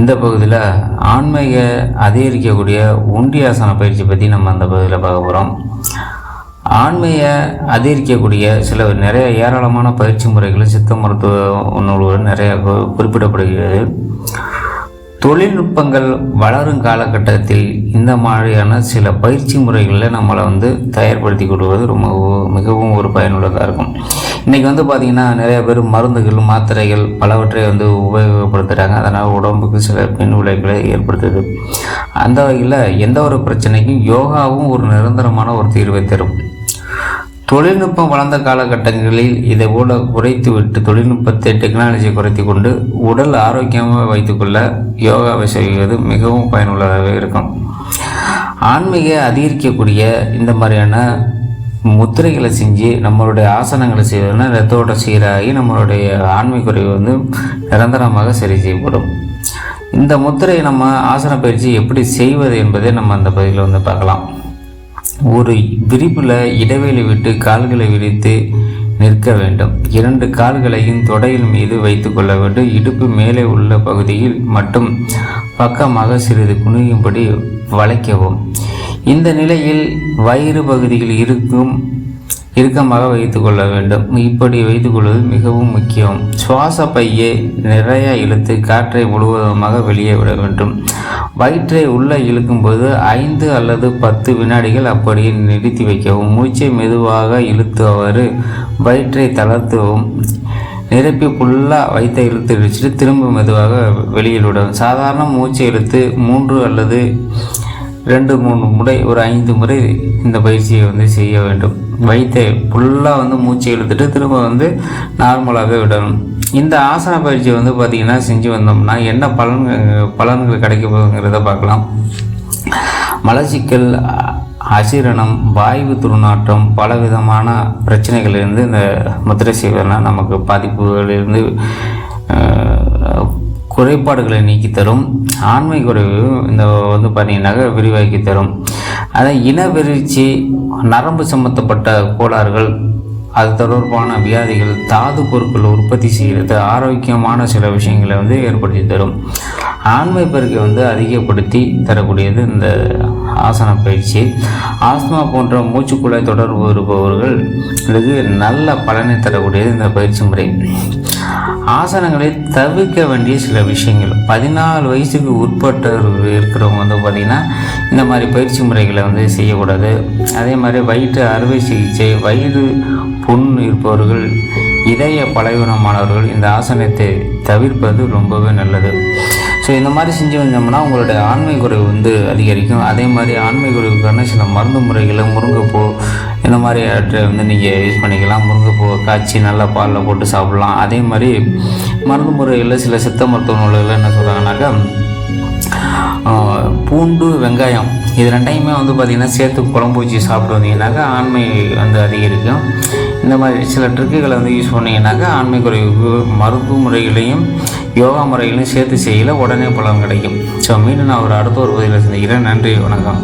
இந்த பகுதியில் ஆன்மீக அதிகரிக்கக்கூடிய ஒன்றியாசன பயிற்சி பற்றி நம்ம அந்த பகுதியில் பார்க்க போகிறோம் ஆன்மீக அதிகரிக்கக்கூடிய சில நிறைய ஏராளமான பயிற்சி முறைகள் சித்த மருத்துவ நூல்கள் நிறைய குறிப்பிடப்படுகிறது. தொழில்நுட்பங்கள் வளரும் காலகட்டத்தில் இந்த மாதிரியான சில பயிற்சி முறைகளில் நம்மளை வந்து தயார்படுத்தி கொள்வது ரொம்ப மிகவும் ஒரு பயனுள்ளதாக இருக்கும். இன்றைக்கி வந்து பார்த்திங்கன்னா நிறைய பேர் மருந்துகள் மாத்திரைகள் பலவற்றை வந்து உபயோகப்படுத்துகிறாங்க அதனால் உடம்புக்கு சில பின் விளைவுகளை ஏற்படுத்துது. அந்த வகையில் எந்த ஒரு பிரச்சனைக்கும் யோகாவும் ஒரு நிரந்தரமான ஒரு தீர்வை தரும். தொழில்நுட்பம் வளர்ந்த காலகட்டங்களில் இதை போல குறைத்து விட்டு தொழில்நுட்பத்தை டெக்னாலஜியை குறைத்து கொண்டு உடல் ஆரோக்கியமாக வைத்துக்கொள்ள யோகாவை செய்வது மிகவும் பயனுள்ளதாக இருக்கும். ஆன்மீக அதிகரிக்கக்கூடிய இந்த மாதிரியான முத்திரைகளை செஞ்சு நம்மளுடைய ஆசனங்களை செய்வதுனா ரத்தோட சீராகி நம்மளுடைய ஆன்மீக குறைவு வந்து நிரந்தரமாக சரி செய்யப்படும். இந்த முத்திரையை நம்ம ஆசன பயிற்சி எப்படி செய்வது என்பதை நம்ம அந்த பகுதியில் வந்து பார்க்கலாம். ஒரு விரிப்பில் இடைவெளி விட்டு கால்களை விரித்து நிற்க வேண்டும். இரண்டு கால்களையும் தொடையின் மீது வைத்துக்கொள்ள வேண்டும். இடுப்பு மேலே உள்ள பகுதியில் மட்டும் பக்கமாக சிறிது குனியும்படி வளைக்கவும். இந்த நிலையில் வயிறு பகுதியில் இருக்கும் இறுக்கமாக வைத்துக்கொள்ள வேண்டும். இப்படி வைத்துக்கொள்வது மிகவும் முக்கியம். சுவாச பையை நிறைய இழுத்து காற்றை முழுவதுமாக வெளியே விட வேண்டும். வயிற்றை உள்ளே இழுக்கும்போது ஐந்து அல்லது பத்து வினாடிகள் அப்படியே நிறுத்தி வைக்கவும். மூச்சை மெதுவாக இழுத்தவாறு வயிற்றை தளர்த்தவும். நிரப்பி ஃபுல்லாக வைத்த இழுத்து வச்சுட்டு திரும்ப மெதுவாக வெளியில் விடவும். சாதாரண மூச்சை இழுத்து மூன்று அல்லது ரெண்டு மூணு முறை ஒரு ஐந்து முறை இந்த பயிற்சியை வந்து செய்ய வேண்டும். வயிற்றை ஃபுல்லாக வந்து மூச்சு இழுத்துட்டு திரும்ப வந்து நார்மலாகவே விடணும். இந்த ஆசன பயிற்சியை வந்து பார்த்திங்கன்னா செஞ்சு வந்தோம்னா என்ன பலன் பலன்கள் கிடைக்க போகுங்கிறத பார்க்கலாம். மலச்சிக்கல் அ- அசீரணம் வாய்வு துர்நாற்றம் பலவிதமான பிரச்சனைகளிலிருந்து இந்த முத்திரை செய்வதனால் நமக்கு பாதிப்புகளிலிருந்து குறைபாடுகளை நீக்கி தரும் ஆண்மை குறைவு இந்த வந்து பார்த்தீங்கன்னாக்க விரிவாக்கி தரும். அதை இனவெறிச்சி நரம்பு சம்பந்தப்பட்ட கோளாறுகள் அது தொடர்பான வியாதிகள் தாது பொருட்கள் உற்பத்தி செய்கிறது ஆரோக்கியமான சில விஷயங்களை வந்து ஏற்படுத்தி தரும். ஆண்மை பெருக்கை வந்து அதிகப்படுத்தி தரக்கூடியது இந்த ஆசன பயிற்சி. ஆஸ்மா போன்ற மூச்சுக்குழாய் தொடர்பு இருப்பவர்கள் இதுக்கு நல்ல பலனை தரக்கூடியது இந்த பயிற்சி முறை. ஆசனங்களை தவிர்க்க வேண்டிய சில விஷயங்கள். பதினாலு வயசுக்கு உட்பட்டவர்கள் இருக்கிறவங்க வந்து பார்த்திங்கன்னா இந்த மாதிரி பயிற்சி முறைகளை வந்து செய்யக்கூடாது. அதே மாதிரி வயிற்று அறுவை சிகிச்சை வயிறு புண் இருப்பவர்கள் இதய பலவீனமானவர்கள் இந்த ஆசனத்தை தவிர்ப்பது ரொம்பவே நல்லது. ஸோ இந்த மாதிரி செஞ்சு வந்தோம்னா உங்களுடைய ஆண்மை குறைவு வந்து அதிகரிக்கும். அதே மாதிரி ஆண்மை குறைவுக்கான சில மருந்து முறைகளை முருங்கைப்பூ மாதிரி அவற்றை வந்து நீங்கள் யூஸ் பண்ணிக்கலாம். முருங்கைப்பூவை காய்ச்சி நல்லா பாலில் போட்டு சாப்பிட்லாம். அதே மாதிரி மருந்து முறைகளில் சில சித்த மருத்துவ நூல்களில் என்ன சொல்கிறாங்கனாக்கா பூண்டு வெங்காயம் இது ரெண்டையுமே வந்து பார்த்திங்கன்னா சேர்த்து குழம்பு வச்சு சாப்பிட்டு வந்தீங்கன்னாக்கா ஆண்மை வந்து அதிகரிக்கும். இந்த மாதிரி சில ட்ரிக்குகளை வந்து யூஸ் பண்ணிங்கனாக்கா ஆண்மை குறைவுக்கு மருத்துவ முறைகளையும் யோகா முறைகளையும் சேர்த்து செய்யல உடனே பலன் கிடைக்கும். ஸோ மீண்டும் நான் ஒரு அடுத்த ஒரு பதிவில் சந்திக்கிறேன். நன்றி வணக்கம்.